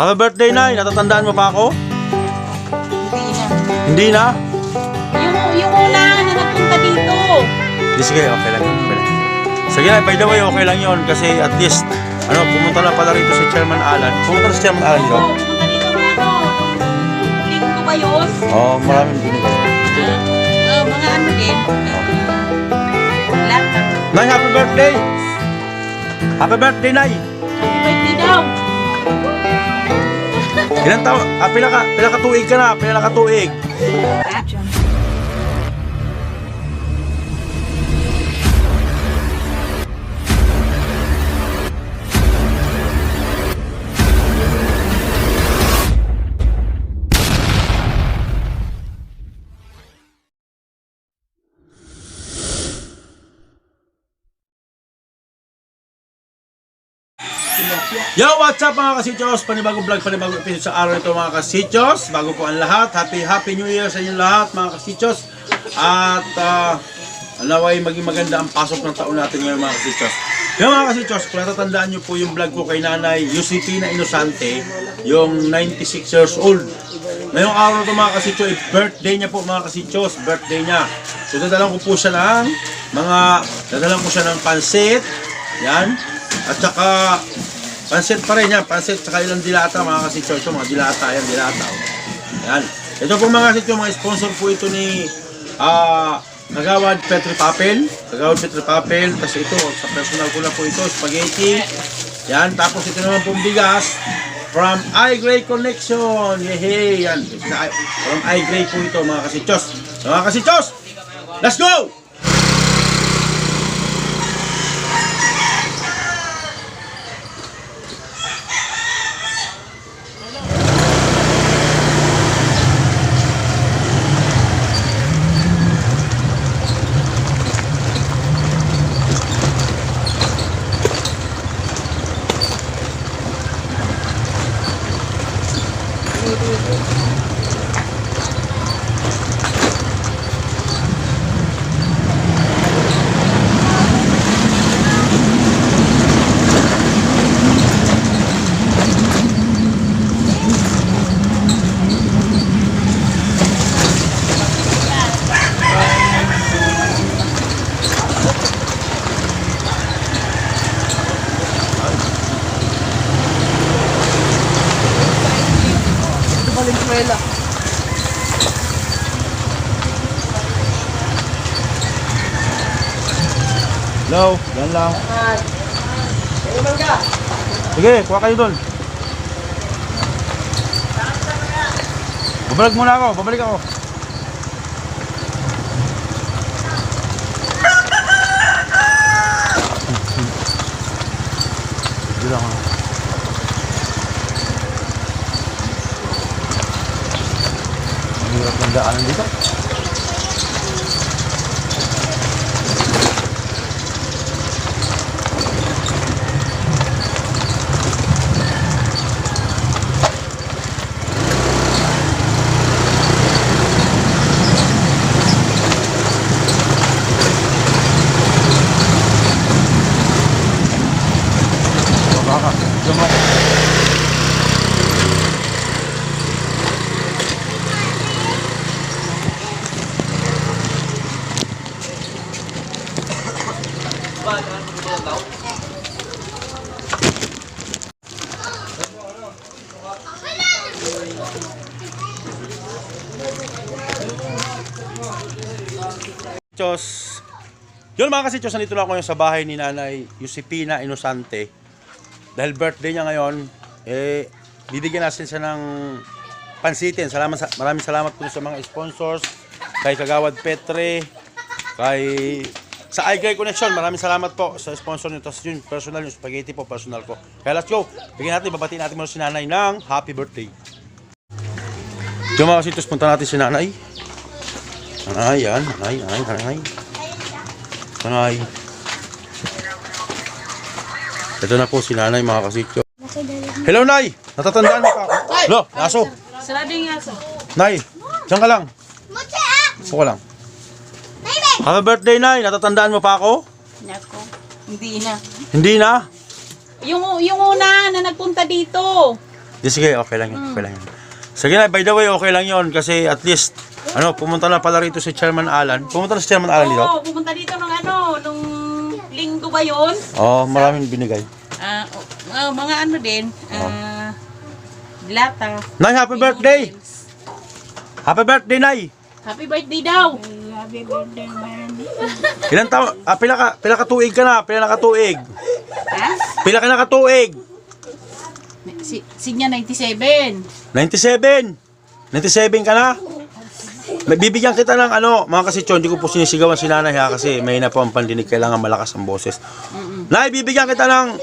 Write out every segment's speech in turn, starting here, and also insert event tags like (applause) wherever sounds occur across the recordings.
Happy birthday, Nay! Natatandaan mo pa ako? Hindi na. Hindi na? Yung, yung una na nagpunta dito. Hindi, sige, okay lang. Okay lang. Sige na, by the way, okay lang yon kasi at least, ano, pumunta na pala rito si Chairman Alan. Pumunta na si Chairman Alan dito? Oo, pumunta dito na ano. Linggo ba yun? Oo, oh, maraming binigay. Ah, mga ano din. lahat ng Nay, happy birthday! Happy birthday, Nay! happy birthday daw. Ilan taon? Ah, pila ka, pila ka tuig ka na, pila ka tuig. Yo, what's up mga kasichos? Panibagong vlog, panibagong episode sa araw ito mga kasichos. Bago po ang lahat, happy happy new year sa inyong lahat mga kasichos. At uh, naway maging maganda ang pasok ng taon natin ngayon mga kasichos. Yo mga kasichos, kung natatandaan nyo po yung vlog ko kay nanay Yusipina Inosante, yung 96 years old. Ngayong araw ito mga kasichos, birthday niya po mga kasichos, birthday niya. So dadalang ko po siya ng mga, dadalang ko siya ng pansit, yan, at saka Pansit pa rin yan, pansit tsaka ilang dilata mga kasitso. Ito mga dilata yan, dilata. oh. Yan. Ito po mga kasitso, mga sponsor po ito ni ah Kagawad Petri Papel. Kagawad Petri Papel. Tapos ito, sa personal ko na po ito, spaghetti. Yan. Tapos ito naman pong bigas from iGray Connection. Yehey! Yan. From iGray po ito mga kasitsos. So, mga kasitsos, let's go! Meu Deus. Hello, yan lang. Sige, kuha kayo doon. Babalik muna ako, babalik ako. (laughs) Hindi lang ako. Ang hirap ng daanan dito. Baka, Diyan mo. Chos. Yun mga kasichos, nandito na ako ngayon sa bahay ni Nanay Yusipina Inosante. Dahil birthday niya ngayon, eh, bibigyan natin siya ng pansitin. Salamat, sa- maraming salamat po sa mga sponsors, kay Kagawad Petre, kay sa iGray Connection, maraming salamat po sa sponsor nyo. Tapos yun, personal yung spaghetti po, personal ko. Kaya let's go. Bigyan natin, babatiin natin muna si nanay ng happy birthday. Yung mga kasitos, punta natin si nanay. Nanay, yan. Nanay, nanay, nanay. Nanay. Ito na po si nanay, mga kasityo. Hello, Nay! Natatandaan mo pa ako? Lo, aso. Sarado yung aso. Nay, diyan ka lang. Upo ka lang. Happy birthday, Nay! Natatandaan mo pa ako? Nako, hindi na. Hindi na. Yung, yung una na nagpunta dito. Di, sige, okay lang yun. Okay lang yun. Sige na, by the way, okay lang yun kasi at least, ano, pumunta na pala rito si Chairman Alan. Pumunta na si Chairman Alan dito? Oo, pumunta dito nung ano, nung linggo ba yun? Oo, oh, maraming binigay. Ah, oh, oh, mga ano din, ah, lata. Nay, happy birthday! Happy birthday, Nay! Happy birthday daw! Ilan taon? Ah, pila ka, pila ka tuig ka na, pila na ka tuig. Ha? Pila ka na ka tuig. Si, si niya 97. 97. 97 ka na. Bibigyan kita ng ano, mga kasichon, hindi ko po sinisigawan si nanay ha, kasi may na po ang pandinig, kailangan malakas ang boses. Nay, bibigyan kita ng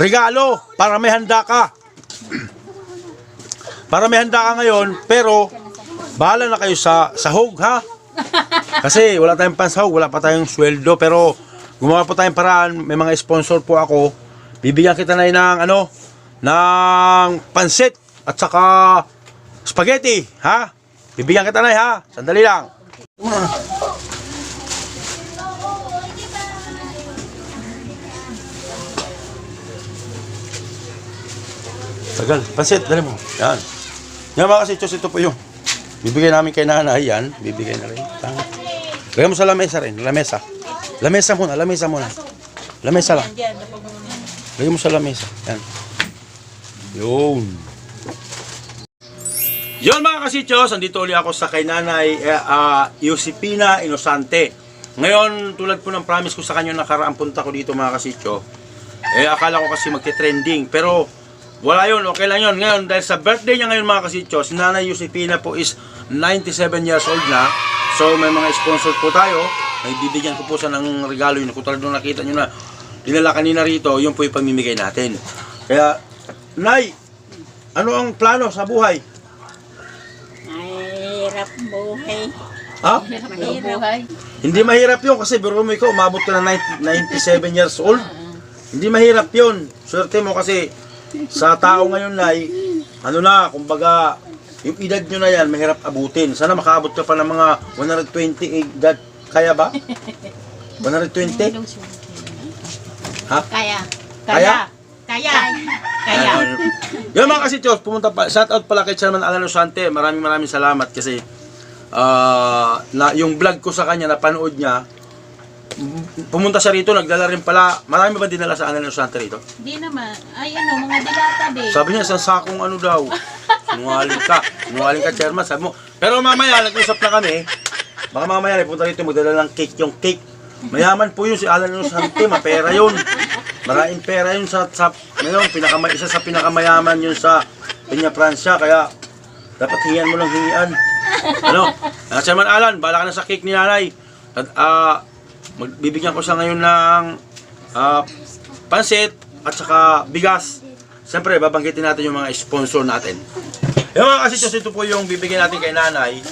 regalo para may handa ka. (clears throat) para may handa ka ngayon, pero bahala na kayo sa sahog ha. (laughs) Kasi wala tayong pansahog, wala pa tayong sweldo, pero gumawa po tayong paraan, may mga sponsor po ako. Bibigyan kita na ng ano, ng pansit at saka spaghetti, ha? Bibigyan kita na ha? Sandali lang. Tagal, pansit, dali mo. Yan. Yan mga kasichos, ito po yung bibigyan namin kay nanay yan. Bibigyan na rin. Tama. Lagyan mo sa lamesa rin, lamesa. Lamesa muna, lamesa muna. Lamesa lang. Lagyan mo sa lamesa. Yan. Yun. Yun mga kasichos, andito ulit ako sa kay nanay ah, Yosipina Inosante. Ngayon, tulad po ng promise ko sa kanya nakaraang punta ko dito mga kasityo, eh akala ko kasi magte-trending. Pero wala yun, okay lang yun. Ngayon, dahil sa birthday niya ngayon mga kasityo, si nanay Yosipina po is 97 years old na. So may mga sponsor po tayo. May bibigyan ko po siya ng regalo yun. Kung talagang nakita nyo na dinala kanina rito, yun po yung pamimigay natin. Kaya, Nay, ano ang plano sa buhay? Mahirap buhay. Ha? Mahirap. Hindi mahirap yun kasi biro mo ikaw, umabot ka na 90 97 years old. Hindi mahirap yun. Swerte mo kasi sa tao ngayon na ano na, kumbaga, yung edad nyo na yan, mahirap abutin. Sana makaabot ka pa ng mga 120 edad. Kaya ba? (laughs) 120? Ha? Kaya. Kaya? Kaya. Kaya. Ayun. Yun mga kasi Diyos, pumunta pa, shout out pala kay Chairman Alan Osante. Maraming maraming salamat kasi ah, na, yung vlog ko sa kanya, napanood niya, pumunta siya rito, nagdala rin pala, marami ba dinala sa Alan Osante rito? Di naman. Ay ano, mga dilata din. Sabi niya, isang sakong ano daw. Sinungaling ka. Sinungaling ka, Chairman. Sabi mo, pero mamaya, nag-usap na kami. Baka mamaya, punta rito, magdala ng cake yung cake. Mayaman po yun, si Alan Osante, mapera yun. Maraming pera yun sa, sa ngayon, pinakama, isa sa pinakamayaman yun sa Peña Francia, kaya dapat hingian mo lang hingian. Ano? Uh, (laughs) Chairman Alan, bala ka na sa cake ni nanay. At, ah, magbibigyan ko siya ngayon ng ah, pansit at saka bigas. Siyempre, babanggitin natin yung mga sponsor natin. Yung mga kasitos, ito po yung bibigyan natin kay nanay.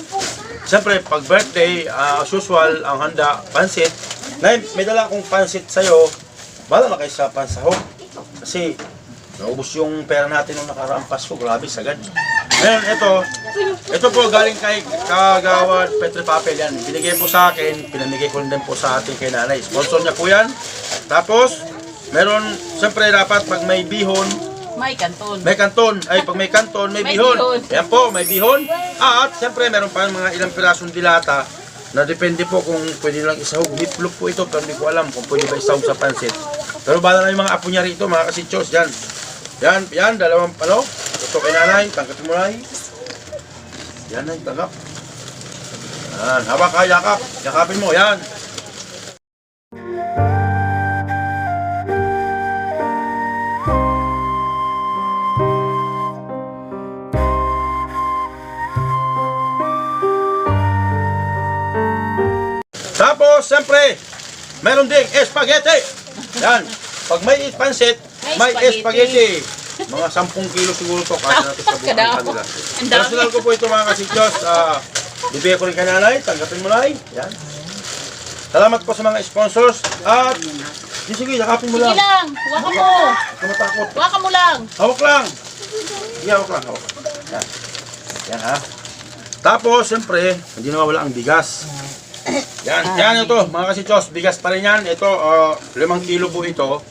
Siyempre, pag birthday, ah, as usual, ang handa, pansit. Nay, may dala akong pansit sa'yo. Bala na kayo sa pansahog. Kasi, naubos yung pera natin nung nakaraang Pasko. Grabe, sagad. Ngayon, ito, ito po galing kay Kagawad Petri Papel yan. Binigay po sa akin, pinamigay ko din po sa ating kay nanay. Sponsor niya po yan. Tapos, meron, siyempre dapat pag may bihon, May kanton. may kanton. Ay, pag may kanton, may, May bihon. bihon. Yan po, may bihon. At, siyempre, meron pa mga ilang pirasong dilata na depende po kung pwede lang isahog. Biplok po ito, pero hindi ko alam kung pwede ba isahog sa pansit. Pero bala na yung mga apo niya rito, mga kasichos, yan. Yan, yan, dalawang ano. Ito kay nanay, tangkat mo nanay. Yan na, tagap. Yan, hawak ka, yakap. Yakapin mo, yan. Tapos, siyempre, meron ding spaghetti. Yan. Pag may pansit, May may spaghetti. spaghetti. Mga 10 kilo siguro to kasi natin sa buong kanila. Personal ko po ito mga kasikyos. Uh, bibigay ko rin kay nanay. Tanggapin mo nanay. Yan. Salamat po sa mga sponsors. At, di sige, yakapin mo Sige lang. lang. Huwag mo. Huwag ka matakot. Huwag mo lang. Hawak lang. Sige, hawak lang. Hawak. Yan. Yan ha. Tapos, siyempre, hindi nawawala ang bigas. Yan, yan ito, mga kasichos, bigas pa rin yan. Ito, uh, limang kilo po ito.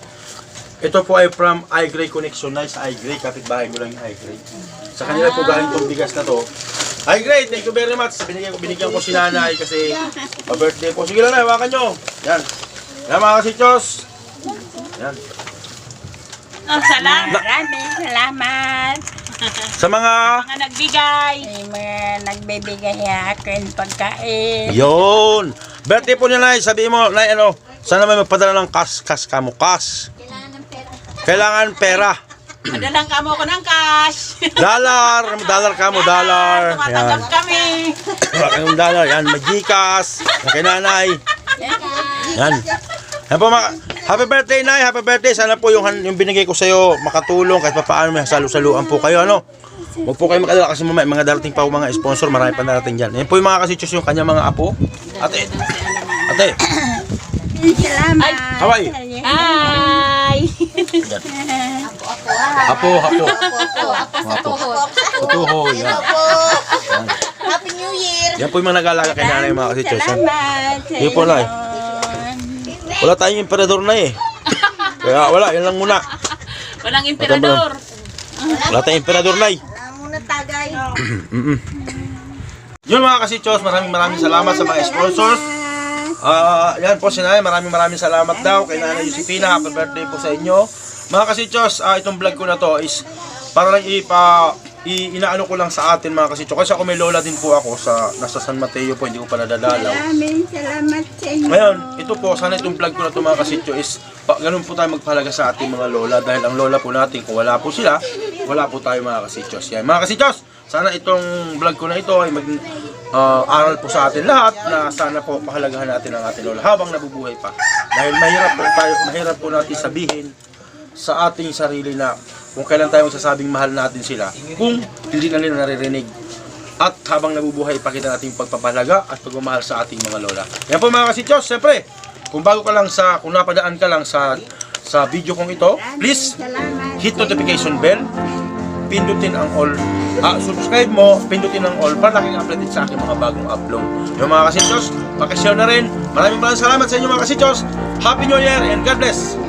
Ito po ay from iGray Connection. Nice iGray. Kapitbahay ko lang yung iGray. Sa kanila po galing itong bigas na to. iGray, thank you very much. Binigyan ko, binigyan ko si nanay kasi pa-birthday po. Sige lang na, hawakan nyo. Yan. Yan mga kasichos. Yan. Oh, salamat. Maraming salamat. Sa mga... Mga nagbigay. May mga nagbibigay akin pagkain. Yun! Birthday po niya, Nay. Sabihin mo, Nay, ano, sana may magpadala ng kas, kas ka mo, kas. Kailangan pera. Madalang kamo ko ng cash. Dollar, dollar ka mo, dollar. Yan. Tumatanggap kami. Wala kayong dollar. Yan, magikas. Kay nanay. Yan. Yan po, mga, happy birthday, Nay. Happy birthday. Sana po yung, yung binigay ko sa'yo makatulong kahit pa paano may salu-saluan po kayo, ano. Huwag po kayo mag-alala kasi mamaya mga darating pa po mga sponsor, marami pa darating dyan. Yan po yung mga kasichos yung kanya mga apo. Ate, ate, Salamat. kaway. Hi! Apo, apo. Apo. Tutuho, yan. Happy New Year. Yan po yung mga nag-alaga kay nanay mga kasichos. yan. Salamat. sa Yun po, Nay. inyo. Wala tayong emperador na eh. Kaya wala, yan lang muna. Walang emperador. Wala tayong emperador na eh. Wala muna tagay. (clears throat) Yun mga kasichos, maraming maraming salamat sa mga sponsors. Ah, yan po si Nanay, maraming maraming salamat daw kay Nanay Josefina. Happy birthday po sa inyo. Mga kasichos, ah, itong vlog ko na to is para lang ipa i, inaano ko lang sa atin mga kasichos. Kasi ako may lola din po ako sa nasa San Mateo po, hindi ko pa nadadalaw. Maraming salamat sa inyo. Ngayon, ito po, sana itong vlog ko na ito mga kasityo is pa, ganun po tayo magpahalaga sa ating mga lola dahil ang lola po natin, kung wala po sila, wala po tayo mga kasityos. Yan, mga kasityos, sana itong vlog ko na ito ay maging ah, aral po sa atin lahat na sana po pahalagahan natin ang ating lola habang nabubuhay pa. Dahil mahirap po tayo, mahirap po natin sabihin sa ating sarili na kung kailan tayo magsasabing mahal natin sila kung hindi na nila naririnig at habang nabubuhay, pakita natin yung pagpapahalaga at pagmamahal sa ating mga lola. Yan po mga kasityos, siyempre, kung bago ka lang sa, kung napadaan ka lang sa sa video kong ito, please hit notification bell, pindutin ang all, ah, subscribe mo, pindutin ang all para laging updated sa aking mga bagong upload. Yung mga kasityos, pakishare na rin. Maraming maraming salamat sa inyo mga kasityos. Happy New Year and God bless!